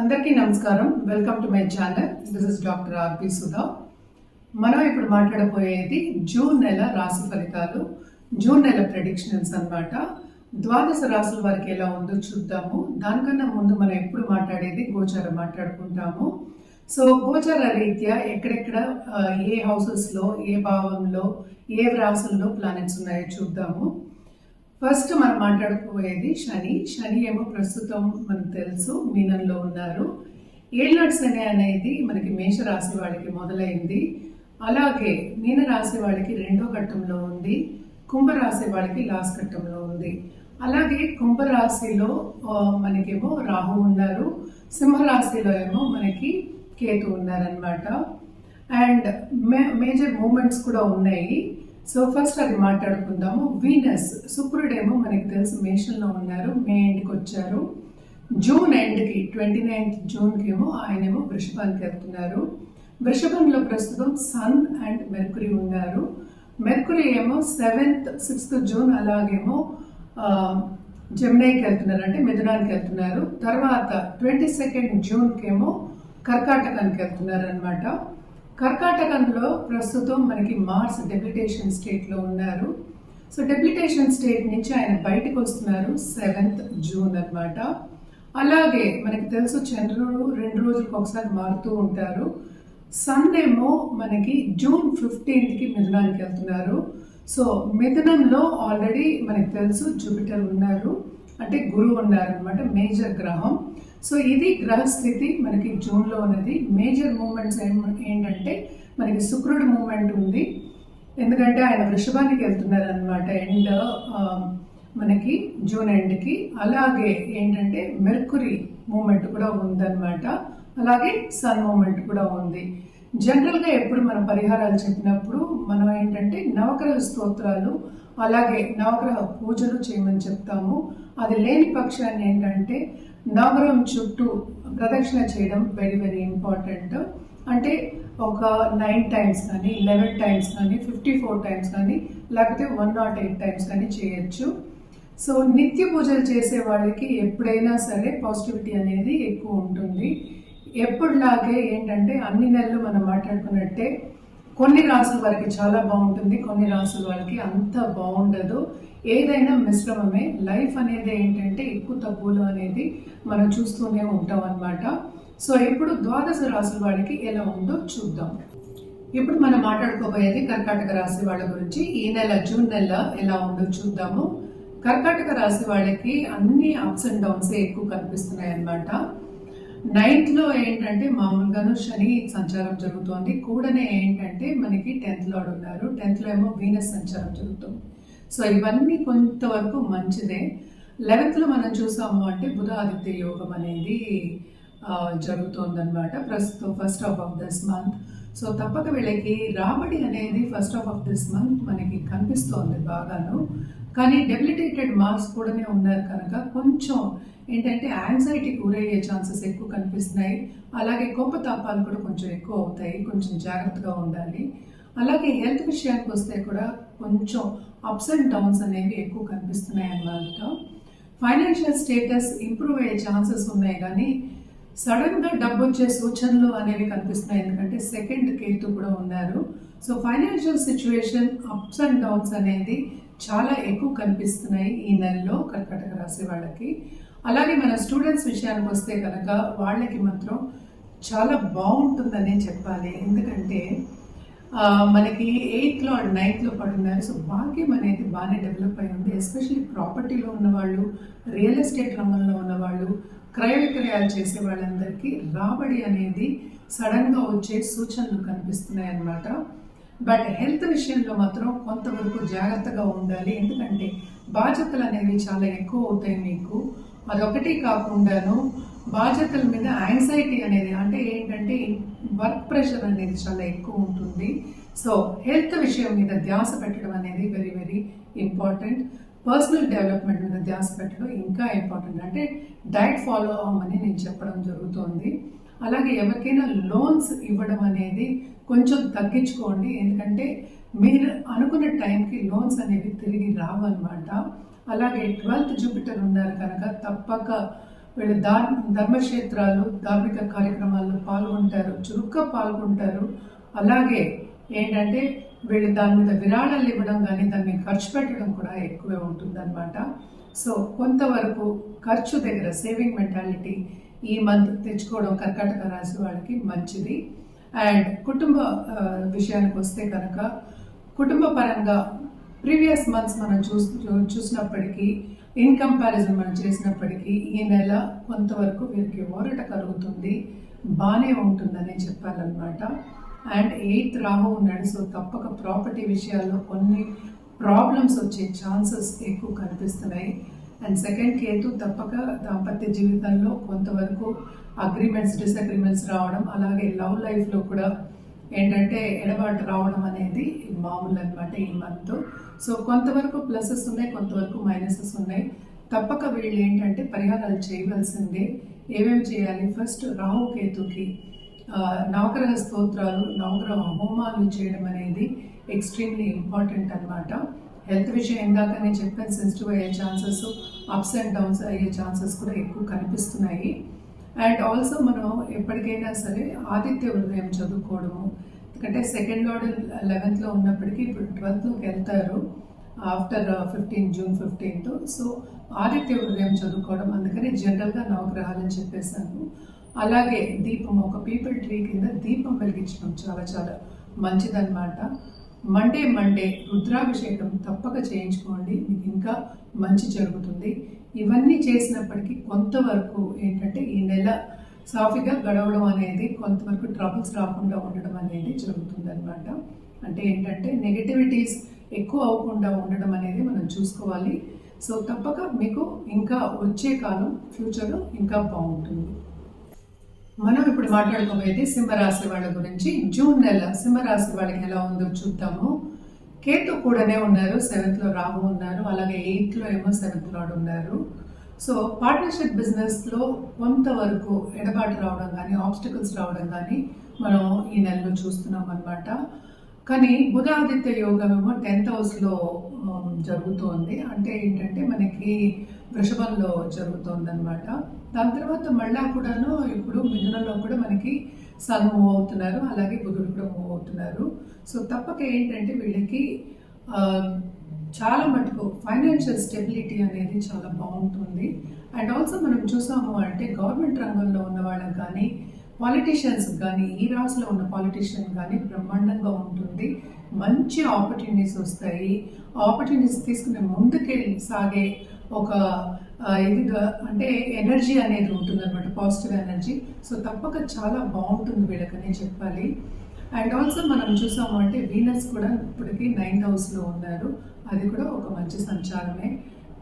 అందరికీ నమస్కారం. Welcome to my channel this is doctor R P Sudha మనం ఇప్పుడు మాట్లాడబోయేది జూన్ నెల రాశి ఫలితాలు జూన్ నెల ప్రెడిక్షన్స్ అన్నమాట. ద్వాదశ రాశుల వారికి ఎలా ఉందో చూద్దాము. దానికన్నా ముందు మనం ఎప్పుడు మాట్లాడేది గోచారం మాట్లాడుకుంటాము. సో గోచార రీత్యా ఎక్కడెక్కడ ఏ హౌసెస్లో ఏ భావంలో ఏ రాసుల్లో ప్లానెట్స్ ఉన్నాయో చూద్దాము. ఫస్ట్ మనం మాట్లాడుకోబోయేది శని. శని ఏమో ప్రస్తుతం మనకు తెలుసు మీనంలో ఉన్నారు. ఏళ్ళనాటి శని అనేది మనకి మేషరాశి వాళ్ళకి మొదలైంది. అలాగే మీన రాశి వాళ్ళకి రెండో ఘట్టంలో ఉంది. కుంభరాశి వాళ్ళకి లాస్ట్ ఘట్టంలో ఉంది. అలాగే కుంభరాశిలో మనకేమో రాహు ఉన్నారు. సింహరాశిలో ఏమో మనకి కేతు ఉన్నారనమాట అండ్ మే మేజర్ మూమెంట్స్ కూడా ఉన్నాయి. సో ఫస్ట్ అది మాట్లాడుకుందాము. వీనస్ శుక్రుడేమో మనకి తెలుసు మేషంలో ఉన్నారు మే ఎండ్కి వచ్చారు. జూన్ ఎండ్కి ట్వంటీ నైన్త్ జూన్కి ఏమో ఆయనేమో వృషభానికి వెళ్తున్నారు. వృషభంలో ప్రస్తుతం సన్ అండ్ మెర్కురీ ఉన్నారు. మెర్కురీ ఏమో సెవెంత్ సిక్స్త్ జూన్ అలాగేమో జమునైకి వెళ్తున్నారు అంటే మిథునానికి వెళ్తున్నారు. తర్వాత ట్వంటీ సెకండ్ జూన్కి ఏమో కర్కాటకానికి వెళ్తున్నారు అనమాట కర్కాటకంలో ప్రస్తుతం మనకి మార్స్ డెప్యుటేషన్ స్టేట్లో ఉన్నారు. సో డెప్యుటేషన్ స్టేట్ నుంచి ఆయన బయటకు వస్తున్నారు సెవెంత్ జూన్ అన్నమాట. అలాగే మనకి తెలుసు చంద్రుడు రెండు రోజులకు ఒకసారి మారుతూ ఉంటారు. సన్ ఏమో మనకి జూన్ ఫిఫ్టీన్త్కి మిథునానికి వెళ్తున్నారు. సో మిథునంలో ఆల్రెడీ మనకి తెలుసు జూపిటర్ ఉన్నారు. అంటే గురువు ఉన్నారు అనమాట మేజర్ గ్రహం. సో ఇది గ్రహస్థితి మనకి జూన్లో ఉన్నది. మేజర్ మూమెంట్స్ ఏంటంటే మనకి శుక్రుడు మూమెంట్ ఉంది. ఎందుకంటే ఆయన వృషభానికి వెళ్తున్నారు అనమాట ఎండ్ మనకి జూన్ ఎండ్కి అలాగే ఏంటంటే మెర్కురీ మూమెంట్ కూడా ఉందన్నమాట. అలాగే సన్ మూమెంట్ కూడా ఉంది. జనరల్గా ఎప్పుడు మనం పరిహారాలు చెప్పినప్పుడు మనం ఏంటంటే నవగ్రహ స్తోత్రాలు అలాగే నవగ్రహ పూజలు చేయమని చెప్తాము. అది లేని పక్షాన్ని ఏంటంటే నగరం చుట్టూ ప్రదక్షిణ చేయడం వెరీ వెరీ ఇంపార్టెంట్ అంటే ఒక నైన్ టైమ్స్ కానీ లెవెన్ టైమ్స్ కానీ ఫిఫ్టీ ఫోర్ టైమ్స్ కానీ లేకపోతే వన్ నాట్ ఎయిట్ టైమ్స్ కానీ చేయొచ్చు. సో నిత్య పూజలు చేసే వాళ్ళకి ఎప్పుడైనా సరే పాజిటివిటీ అనేది ఎక్కువ ఉంటుంది. ఎప్పుడులాగే ఏంటంటే అన్ని నెలలు మనం మాట్లాడుకున్నట్టే కొన్ని రాసుల వారికి చాలా బాగుంటుంది కొన్ని రాసుల వారికి అంత బాగుండదు. ఏదైనా మిశ్రమమే. లైఫ్ అనేది ఏంటంటే ఎక్కువ తప్పులు అనేది మనం చూస్తూనే ఉంటాం అన్నమాట. సో ఇప్పుడు ద్వాదశ రాసుల వాడికి ఎలా ఉందో చూద్దాం. ఇప్పుడు మనం మాట్లాడుకోబోయేది కర్కాటక రాశి వాళ్ళ గురించి. ఈ నెల జూన్ నెల ఎలా ఉందో చూద్దాము. కర్కాటక రాశి వాళ్ళకి అన్ని అప్స్ అండ్ డౌన్స్ ఎక్కువ కనిపిస్తున్నాయి అన్నమాట నైన్త్లో ఏంటంటే మామూలుగాను శని సంచారం జరుగుతోంది. కూడనే ఏంటంటే మనకి టెన్త్లో ఉన్నారు. టెన్త్లో ఏమో వీనస్ సంచారం జరుగుతుంది. సో ఇవన్నీ కొంతవరకు మంచిదే. లెవెన్త్లో మనం చూసాము అంటే బుధ ఆదిత్య యోగం అనేది జరుగుతోందనమాట ప్రస్తుతం first half of this month so తప్పక వీళ్ళకి రాబడి అనేది first half of this month మనకి కనిపిస్తోంది బాగాను. కానీ డెబిలిటేటెడ్ మార్క్స్ కూడానే ఉన్నారు కనుక కొంచెం ఏంటంటే యాంగ్జైటీ గురయ్యే ఛాన్సెస్ ఎక్కువ కనిపిస్తున్నాయి. అలాగే కోపతాపాలు కూడా కొంచెం ఎక్కువ అవుతాయి. కొంచెం జాగ్రత్తగా ఉండాలి. అలాగే హెల్త్ విషయానికి వస్తే కూడా కొంచెం అప్స్ అండ్ డౌన్స్ అనేవి ఎక్కువ కనిపిస్తున్నాయి అన్నమాట. ఫైనాన్షియల్ స్టేటస్ ఇంప్రూవ్ అయ్యే ఛాన్సెస్ ఉన్నాయి కానీ సడన్గా డబ్బు వచ్చే సూచనలు అనేవి కనిపిస్తున్నాయి. ఎందుకంటే సెకండ్ కేతు కూడా ఉన్నారు. So financial situation ups and downs అనేది చాలా ఎక్కువ కనిపిస్తున్నాయి ఈ నెలలో కర్కటక రాశి వాళ్ళకి. అలాగే మన స్టూడెంట్స్ విషయానికి వస్తే కనుక వాళ్ళకి మాత్రం చాలా బాగుంటుందనే చెప్పాలి. ఎందుకంటే మనకి ఎయిత్లో అండ్ నైన్త్లో పడున్నారు సో భాగ్యం అనేది బాగానే డెవలప్ అయి ఉంది. ఎస్పెషల్లీ ప్రాపర్టీలో ఉన్నవాళ్ళు రియల్ ఎస్టేట్ రంగంలో ఉన్నవాళ్ళు క్రయ విక్రయాలు చేసే వాళ్ళందరికీ రాబడి అనేది సడన్గా వచ్చే సూచనలు కనిపిస్తున్నాయి అన్నమాట బట్ హెల్త్ విషయంలో మాత్రం కొంతవరకు జాగ్రత్తగా ఉండాలి. ఎందుకంటే బాధ్యతలు అనేవి చాలా ఎక్కువ అవుతాయి మీకు. అదొకటి కాకుండాను బాధ్యతల మీద యాంగ్జైటీ అనేది అంటే ఏంటంటే వర్క్ ప్రెషర్ అనేది చాలా ఎక్కువ ఉంటుంది. సో హెల్త్ విషయం మీద ధ్యాస పెట్టడం అనేది very very important personal development మీద ధ్యాస పెట్టడం ఇంకా ఇంపార్టెంట్ అంటే డైట్ ఫాలో అవ్వమని నేను చెప్పడం జరుగుతుంది. అలాగే ఎవరికైనా లోన్స్ ఇవ్వడం అనేది కొంచెం తగ్గించుకోండి. ఎందుకంటే మీరు అనుకున్న టైంకి లోన్స్ అనేవి తిరిగి రావన్నమాట. అలాగే ట్వెల్త్ జూపిటర్ ఉన్నారు కనుక తప్పక వీళ్ళు ధార్ ధర్మక్షేత్రాలు ధార్మిక కార్యక్రమాల్లో పాల్గొంటారు చురుగ్గా పాల్గొంటారు. అలాగే ఏంటంటే వీళ్ళు దాని మీద విరాళాలు ఇవ్వడం కానీ దాన్ని ఖర్చు పెట్టడం కూడా ఎక్కువే ఉంటుందన్నమాట. సో కొంతవరకు ఖర్చు దగ్గర సేవింగ్ మెంటాలిటీ ఈ మంత్ తెచ్చుకోవడం కర్కాటక రాశి వాళ్ళకి మంచిది. అండ్ కుటుంబ విషయానికి వస్తే కనుక కుటుంబ పరంగా ప్రీవియస్ మంత్స్ మనం చూస్ చూ- చూసినప్పటికీ ఇన్ కంపారిజన్ మనం చేసినప్పటికీ ఈ నెల కొంతవరకు వీరికి ఊరట కలుగుతుంది. బాగానే ఉంటుందని చెప్పాలన్నమాట. అండ్ ఎయిత్ రాహు ఉన్నాడు సో తప్పక ప్రాపర్టీ విషయాల్లో కొన్ని ప్రాబ్లమ్స్ వచ్చే ఛాన్సెస్ ఎక్కువ కనిపిస్తున్నాయి. అండ్ సెకండ్ కేతు తప్పక దాంపత్య జీవితంలో కొంతవరకు అగ్రిమెంట్స్ డిసగ్రిమెంట్స్ రావడం అలాగే లవ్ లైఫ్లో కూడా ఏంటంటే ఎడబాటు రావడం అనేది మామూలు అనమాట ఈ మంత్ సో కొంతవరకు ప్లసెస్ ఉన్నాయి కొంతవరకు మైనసెస్ ఉన్నాయి. తప్పక వీళ్ళు ఏంటంటే పరిహారాలు చేయవలసిందే. ఏమేమి చేయాలి? ఫస్ట్ రాహుకేతుకి నవగ్రహ స్తోత్రాలు నవగ్రహ హోమాలు చేయడం అనేది ఎక్స్ట్రీమ్లీ ఇంపార్టెంట్ అన్నమాట. హెల్త్ విషయం ఇందాక నేను చెప్పాను సెన్సిటివ్ అయ్యే ఛాన్సెస్ అప్స్ అండ్ డౌన్స్ అయ్యే ఛాన్సెస్ కూడా ఎక్కువ కనిపిస్తున్నాయి. అండ్ ఆల్సో మనం ఎప్పటికైనా సరే ఆదిత్య హృదయం చదువుకోవడము. ఎందుకంటే సెకండ్ లార్డ్ లెవెన్త్లో ఉన్నప్పటికీ ఇప్పుడు ట్వెల్త్లోకి వెళ్తారు. After fifteen June fifteenth so Aditya Hridayam చదువుకోవడం అందుకని జనరల్గా నవగ్రహాలని చెప్పేశాను. అలాగే దీపం ఒక పీపుల్ ట్రీ కింద దీపం వెలిగించడం చాలా చాలా మంచిదన్నమాట. మండే మండే రుద్రాభిషేకం తప్పక చేయించుకోండి. మీకు ఇంకా మంచి జరుగుతుంది. ఇవన్నీ చేసినప్పటికీ కొంతవరకు ఏంటంటే ఈ నెల సాఫీగా గడవడం అనేది కొంతవరకు ట్రబుల్స్ రాకుండా ఉండడం అనేది జరుగుతుందన్నమాట. అంటే ఏంటంటే నెగటివిటీస్ ఎక్కువ అవ్వకుండా ఉండడం అనేది మనం చూసుకోవాలి. సో తప్పక మీకు ఇంకా వచ్చే కాలం ఫ్యూచర్లో ఇంకా బాగుంటుంది. మనం ఇప్పుడు మాట్లాడుకోబోయేది సింహరాశి వాళ్ళ గురించి. జూన్ నెల సింహరాశి వాళ్ళకి ఎలా ఉందో చూద్దాము. కేతు కూడానే ఉన్నారు సెవెంత్లో రాహు ఉన్నారు అలాగే ఎయిత్లో ఏమో సెవెంత్ లాడ్ ఉన్నారు. సో పార్ట్నర్షిప్ బిజినెస్లో కొంతవరకు ఎడబాటు రావడం కానీ ఆబ్స్టికల్స్ రావడం కానీ మనం ఈ నెలలో చూస్తున్నాం అనమాట కానీ బుధాదిత్య యోగం ఏమో టెన్త్ హౌస్లో జరుగుతోంది. అంటే ఏంటంటే మనకి వృషభంలో జరుగుతోందనమాట దాని తర్వాత మళ్ళా కూడాను ఇప్పుడు మిథునంలో కూడా మనకి సన్ మూవ్ అవుతున్నారు. అలాగే బుధుడు కూడా మూవ్ అవుతున్నారు. సో తప్పక ఏంటంటే వీళ్ళకి చాలా మటుకు ఫైనాన్షియల్ స్టెబిలిటీ అనేది చాలా బాగుంటుంది. అండ్ ఆల్సో మనం చూసాము అంటే గవర్నమెంట్ రంగంలో ఉన్న వాళ్ళకి కానీ పాలిటీషియన్స్ కానీ ఈ రాశిలో ఉన్న పాలిటీషియన్ కానీ బ్రహ్మాండంగా ఉంటుంది. మంచి ఆపర్చునిటీస్ వస్తాయి. ఆపర్చునిటీస్ తీసుకుని ముందుకెళ్ళి సాగే ఒక ఇదిగా అంటే ఎనర్జీ అనేది ఉంటుంది అనమాట పాజిటివ్ ఎనర్జీ సో తప్పక చాలా బాగుంటుంది వీళ్ళకనే చెప్పాలి. అండ్ ఆల్సో మనం చూసాము అంటే వీనస్ కూడా ఇప్పటికీ నైన్త్ హౌస్లో ఉన్నారు. అది కూడా ఒక మంచి సంచారమే.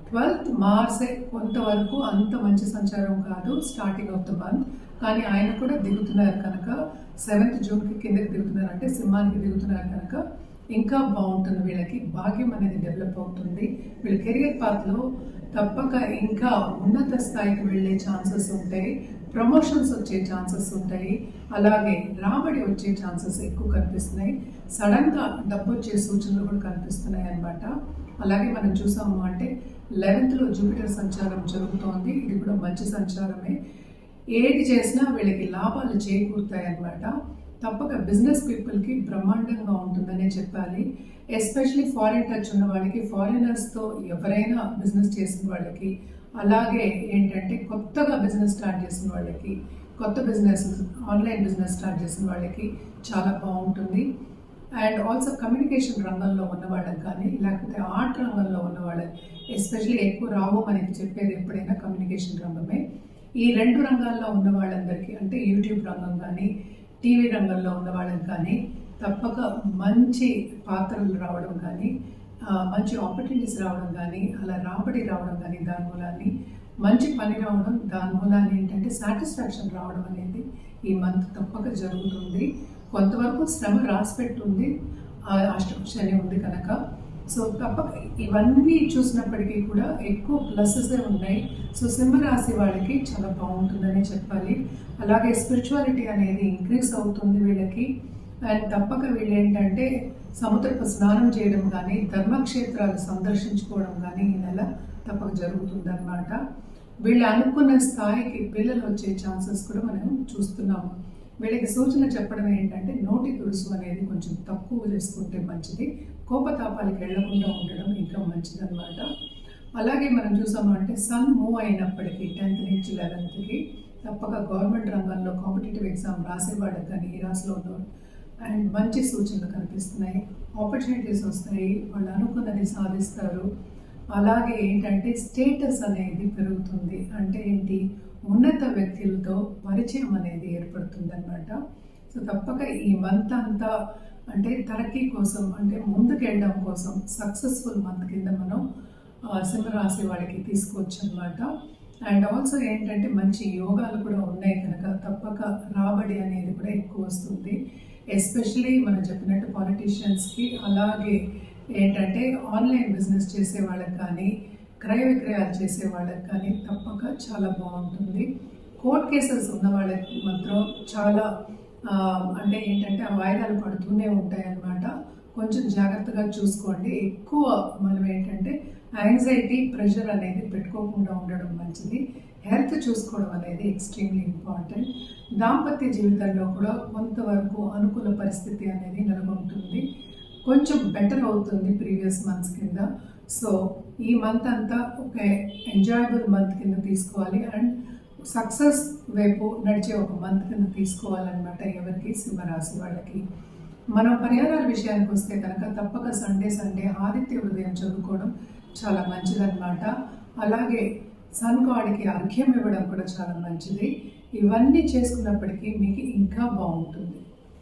ట్వెల్త్ మార్చ్ కొంతవరకు అంత మంచి సంచారం కాదు స్టార్టింగ్ ఆఫ్ ద మంత్ కానీ ఆయన కూడా దిగుతున్నారు కనుక సెవెంత్ జూన్కి కిందకి దిగుతున్నారు అంటే సింహానికి దిగుతున్నారు కనుక ఇంకా బాగుంటుంది వీళ్ళకి. భాగ్యం అనేది డెవలప్ అవుతుంది. వీళ్ళ కెరియర్ పాత్లో తప్పక ఇంకా ఉన్నత స్థాయికి వెళ్ళే ఛాన్సెస్ ఉంటాయి. ప్రమోషన్స్ వచ్చే ఛాన్సెస్ ఉంటాయి. అలాగే రాబడి వచ్చే ఛాన్సెస్ ఎక్కువ కనిపిస్తున్నాయి. సడన్గా డబ్బు వచ్చే సూచనలు కూడా కనిపిస్తున్నాయి అన్నమాట. అలాగే మనం చూసాము అంటే లెవెన్త్లో జూపిటర్ సంచారం జరుగుతోంది. ఇది కూడా మంచి సంచారమే. ఏది చేసినా వీళ్ళకి లాభాలు చేకూరుతాయన్నమాట. తప్పక బిజినెస్ పీపుల్కి బ్రహ్మాండంగా ఉంటుందనే చెప్పాలి. ఎస్పెషలీ ఫారిన్ టచ్ ఉన్న వాళ్ళకి ఫారినర్స్తో ఎవరైనా బిజినెస్ చేసిన వాళ్ళకి అలాగే ఏంటంటే కొత్తగా బిజినెస్ స్టార్ట్ చేసిన వాళ్ళకి కొత్త బిజినెస్ ఆన్లైన్ బిజినెస్ స్టార్ట్ చేసిన వాళ్ళకి చాలా బాగుంటుంది. అండ్ ఆల్సో కమ్యూనికేషన్ రంగంలో ఉన్న వాళ్ళకి కానీ లేకపోతే ఆర్ట్ రంగంలో ఉన్న వాళ్ళకి ఎస్పెషలీ ఎక్కువ రావు మనకి చెప్పేది ఎప్పుడైనా కమ్యూనికేషన్ రంగమే. ఈ రెండు రంగాల్లో ఉన్న వాళ్ళందరికీ అంటే యూట్యూబ్ రంగం కానీ టీవీ రంగంలో ఉన్న వాళ్ళకి కానీ తప్పక మంచి పాత్రలు రావడం కానీ మంచి ఆపర్చునిటీస్ రావడం కానీ అలా రాబడి రావడం కానీ దాని మూలాన్ని మంచి పని రావడం దాని మూలాన్ని ఏంటంటే సాటిస్ఫాక్షన్ రావడం అనేది ఈ మంత్ తప్పక జరుగుతుంది. కొంతవరకు శ్రమ రాసి పెట్టుంది. ఆ ఉంది కనుక. సో తప్పక ఇవన్నీ చూసినప్పటికీ కూడా ఎక్కువ ప్లసెసే ఉన్నాయి. సో సింహరాశి వాళ్ళకి చాలా బాగుంటుందని చెప్పాలి. అలాగే స్పిరిచువాలిటీ అనేది ఇంక్రీజ్ అవుతుంది వీళ్ళకి. అండ్ తప్పక వీళ్ళు ఏంటంటే సముద్రపు స్నానం చేయడం కానీ ధర్మక్షేత్రాలు సందర్శించుకోవడం కానీ ఈ నెల తప్పక జరుగుతుందన్నమాట. వీళ్ళు అనుకున్న స్థాయికి పిల్లలు వచ్చే ఛాన్సెస్ కూడా మనం చూస్తున్నాము వీళ్ళకి సూచన చెప్పడం ఏంటంటే నోటి తులుసు అనేది కొంచెం తక్కువ చేసుకుంటే మంచిది. కోపతాపాలకు వెళ్ళకుండా ఉండడం ఇంకా మంచిదన్నమాట. అలాగే మనం చూసాము అంటే సన్ మూవ్ అయినప్పటికీ టెన్త్ నుంచి లెవెన్త్కి తప్పక గవర్నమెంట్ రంగంలో కాంపిటేటివ్ ఎగ్జామ్ రాసేవాడు కానీ ఈ రాశిలో అండ్ మంచి సూచనలు కనిపిస్తున్నాయి. ఆపర్చునిటీస్ వస్తాయి. వాళ్ళు అనుకున్నది సాధిస్తారు. అలాగే ఏంటంటే స్టేటస్ అనేది పెరుగుతుంది. అంటే ఏంటి? ఉన్నత వ్యక్తులతో పరిచయం అనేది ఏర్పడుతుంది అనమాట సో తప్పక ఈ మంత్ అంతా అంటే తరక్కీ కోసం అంటే ముందుకెళ్ళడం కోసం సక్సెస్ఫుల్ మంత్ కింద మనం ఆ, సింహరాశి వాళ్ళకి తీసుకోవచ్చు అనమాట అండ్ ఆల్సో ఏంటంటే మంచి యోగాలు కూడా ఉన్నాయి కనుక తప్పక రాబడి అనేది కూడా ఎక్కువ వస్తుంది. ఎస్పెషలీ మనం చెప్పినట్టు పాలిటీషియన్స్కి అలాగే ఏంటంటే ఆన్లైన్ బిజినెస్ చేసే వాళ్ళకి కానీ క్రయ విక్రయాలు చేసే వాళ్ళకి కానీ తప్పక చాలా బాగుంటుంది. కోర్ట్ కేసెస్ ఉన్న వాళ్ళకి మాత్రం చాలా అంటే ఏంటంటే ఆ వాయిదాలు పడుతూనే ఉంటాయి అన్నమాట కొంచెం జాగ్రత్తగా చూసుకోండి. ఎక్కువ మనం ఏంటంటే యాంగ్జైటీ ప్రెషర్ అనేది పెట్టుకోకుండా ఉండడం మంచిది. హెల్త్ చూసుకోవడం అనేది ఎక్స్ట్రీమ్లీ ఇంపార్టెంట్ దాంపత్య జీవితంలో కూడా కొంతవరకు అనుకూల పరిస్థితి అనేది నెలకొంటుంది. కొంచెం బెటర్ అవుతుంది ప్రీవియస్ మంత్స్ కింద. సో ఈ మంత్ అంతా ఒక ఎంజాయబుల్ మంత్ కింద తీసుకోవాలి. అండ్ సక్సెస్ వైపు నడిచే ఒక మంత్ తీసుకోవాలన్నమాట ఎవరికి సింహరాశి వాళ్ళకి. మనం పరిహారాల విషయానికి వస్తే కనుక తప్పక సండే సండే ఆదిత్య హృదయం చదువుకోవడం చాలా మంచిదన్నమాట. అలాగే సన్ గాడ్కి అర్ఘ్యం ఇవ్వడం కూడా చాలా మంచిది. ఇవన్నీ చేసుకున్నప్పటికీ మీకు ఇంకా బాగుంటుంది.